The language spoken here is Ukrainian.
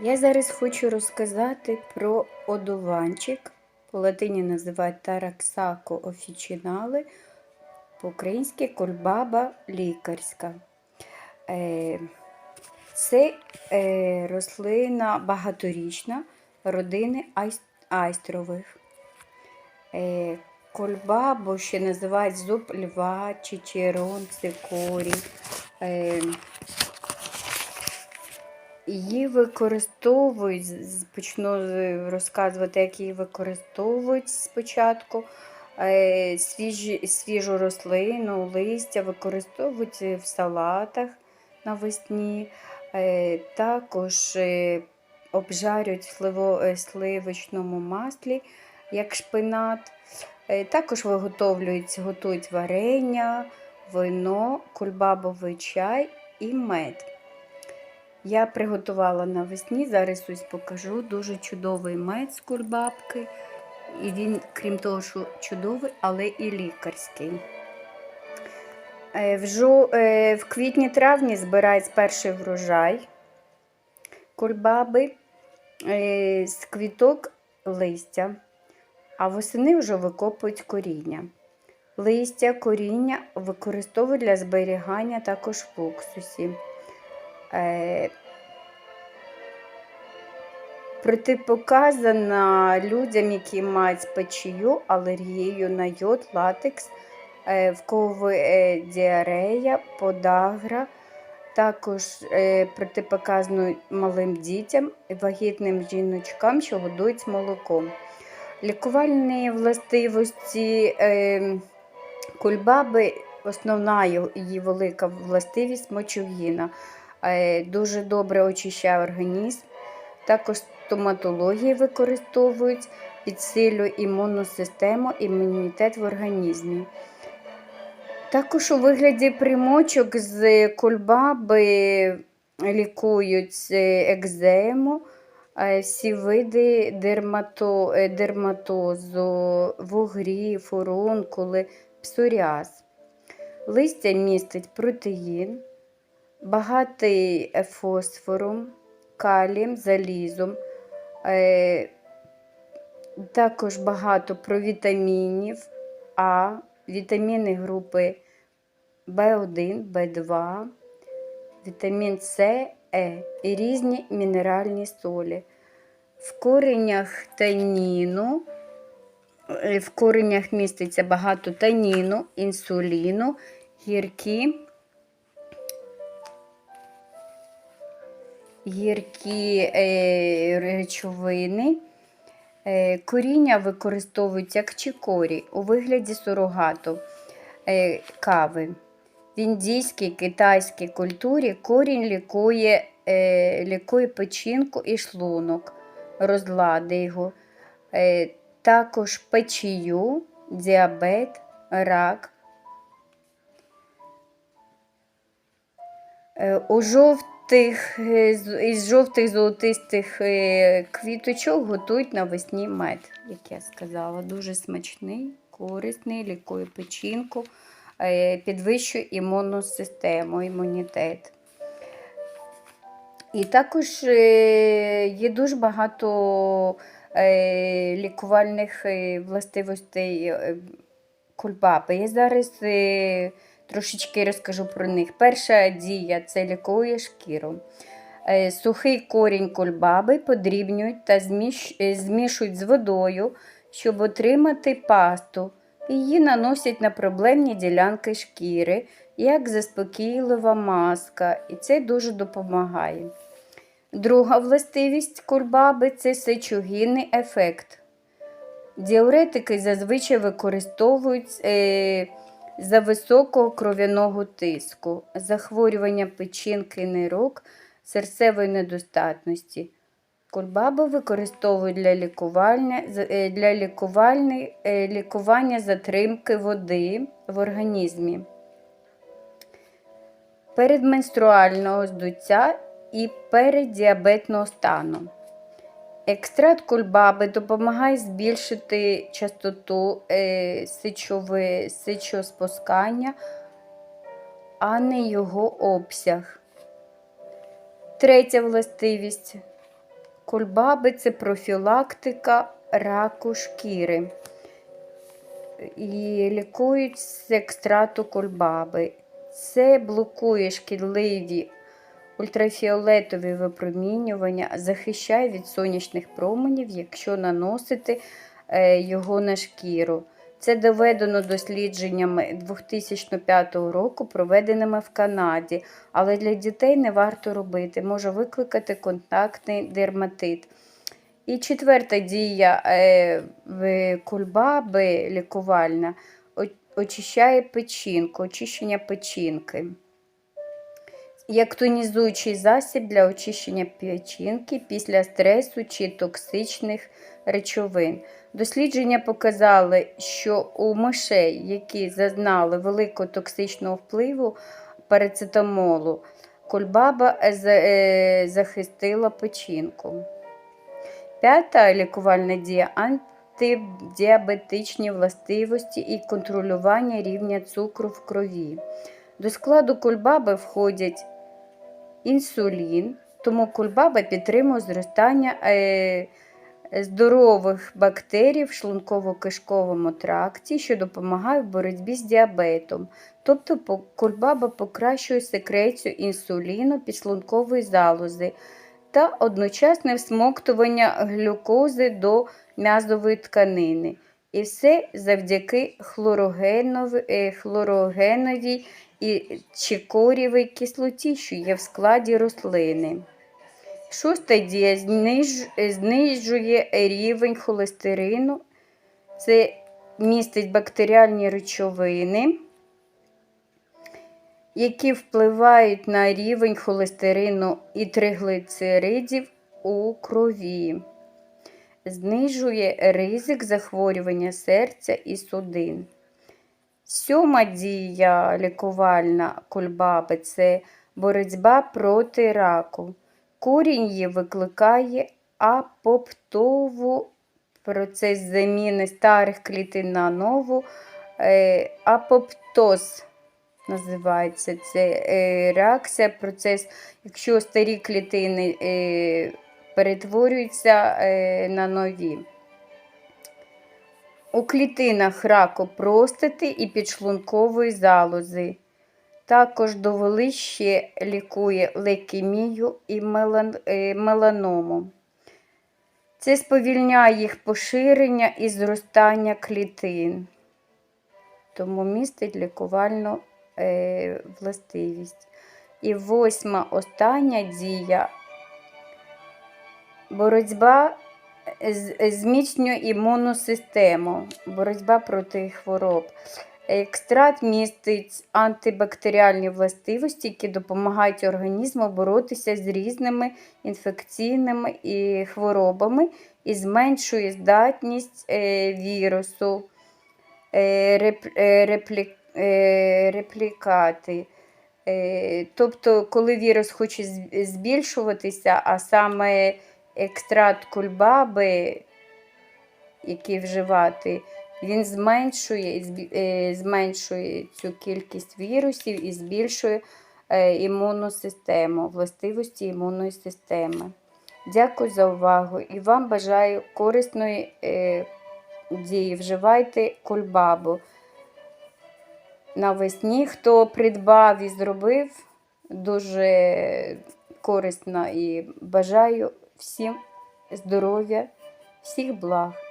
Я зараз хочу розказати про одуванчик. По латині називають тараксако офіцінале, по-українськи кульбаба лікарська. Е, Це е, рослина багаторічна родини айстрових. Е, Кольбабу ще називають зуб льва, чичерон, цикорій. Її використовують, почну розказувати, як її використовують спочатку. Е, Свіжі, свіжу рослину, листя використовують в салатах навесні. Е, Також е, обжарюють в сливо- сливочному маслі, як шпинат. Також виготовлюють, готують варення, вино, кульбабовий чай і мед. Я приготувала навесні, зараз ось покажу. Дуже чудовий мед з кульбабки. І він, крім того, що чудовий, але і лікарський. Е, В, е, в квітні-травні збирають перший врожай кульбаби е, з квіток листя, а восени вже викопують коріння. Листя, коріння використовують для зберігання також в уксусі. Е, Протипоказана людям, які мають печію, алергію на йод, латекс, е, в кого е, діарея, подагра. Також е, протипоказано малим дітям, вагітним жіночкам, що годують молоком. Лікувальні властивості е, кульбаби, основна її велика властивість мочогіна. Е, Дуже добре очищає організм. Також стоматології використовують, підсилює імунну систему, імунітет в організмі. Також у вигляді примочок з кульбаби лікують е, екзему, е, всі види дермато, дерматозу, вугрі, фурункули, псоріаз. Листя містить протеїн, багатий фосфором, калієм, залізом. Е, Також багато провітамінів А, вітаміни групи В1, В2, вітамін С, Е і різні мінеральні солі. В коренях таніну, е, в коренях міститься багато таніну, інсуліну, гіркі гіркі е, речовини. Е, коріння використовують як чикорі у вигляді сурогату е, кави. В індійській китайській культурі корінь лікує, лікує печінку і шлунок, розлади його, також печію, діабет, рак. У жовтих, е, із жовтих золотистих е, квіточок готують навесні мед, як я сказала. Дуже смачний, корисний, лікує печінку, е, підвищує імунну систему, імунітет. І також є дуже багато лікувальних властивостей кульбаби. Я зараз трошечки розкажу про них. Перша дія це лікує шкіру. Е, Сухий корінь кульбаби подрібнюють та е, змішують з водою, щоб отримати пасту. Її наносять на проблемні ділянки шкіри, як заспокійлива маска, і це дуже допомагає. Друга властивість кульбаби це сечогінний ефект. Діуретики зазвичай використовують е, за високого кров'яного тиску, захворювання печінки нирок, серцевої недостатності. Кульбабу використовують для лікування, е, для лікувальни- е, лікування затримки води в організмі, передменструального здуття і переддіабетного стану. Екстракт кульбаби допомагає збільшити частоту е, сечови, сечоспускання, а не його обсяг. Третя властивість Кульбаби це профілактика раку шкіри. І лікують з екстрату кульбаби. Це блокує шкідливі ультрафіолетові випромінювання, захищає від сонячних променів, якщо наносити е, його на шкіру. Це доведено дослідженнями 2005 року, проведеними в Канаді, але для дітей не варто робити, може викликати контактний дерматит. І четверта дія е, кульбаби лікувальна очищає печінку, очищення печінки. Як тонізуючий засіб для очищення печінки після стресу чи токсичних речовин. Дослідження показали, що у мишей, які зазнали великого токсичного впливу парацетамолу, кульбаба е, е, захистила печінку. П'ята лікувальна дія антидіабетичні властивості і контролювання рівня цукру в крові. До складу кульбаби входять інсулін, тому кульбаба підтримує зростання е, здорових бактерій в шлунково-кишковому тракті, що допомагає в боротьбі з діабетом. Тобто кульбаба покращує секрецію інсуліну підшлункової залози та одночасне всмоктування глюкози до м'язової тканини. І все завдяки е, хлорогеновій і чикорівій кислоті, що є в складі рослини. Шоста дія знижує рівень холестерину. Це містить бактеріальні речовини, які впливають на рівень холестерину і триглицеридів у крові. Знижує ризик захворювання серця і судин. Сьома дія лікувальна кульбаби це боротьба проти раку. Корінь її викликає апоптову процес заміни старих клітин на нову. Е, апоптоз називається це е, реакція, процес, якщо старі клітини е, перетворюються на нові. У клітинах раку простати і підшлункової залози. Також довели ще лікує лейкемію і е, меланому. Це сповільняє їх поширення і зростання клітин. Тому містить лікувальну е, властивість. І восьма остання дія боротьба зміцнює імунну систему, боротьба проти хвороб. Екстракт містить антибактеріальні властивості, які допомагають організму боротися з різними інфекційними і хворобами і зменшує здатність е, вірусу е, е, реплі- реплікати. Тобто, коли вірус хоче збільшуватися, а саме екстракт кульбаби, який вживати, він зменшує, е, зменшує цю кількість вірусів і збільшує е, імунну систему, властивості імунної системи. Дякую за увагу і вам бажаю корисної е, дії. Вживайте кульбабу. Навесні, хто придбав і зробив, дуже корисно і бажаю всім здоров'я, всіх благ.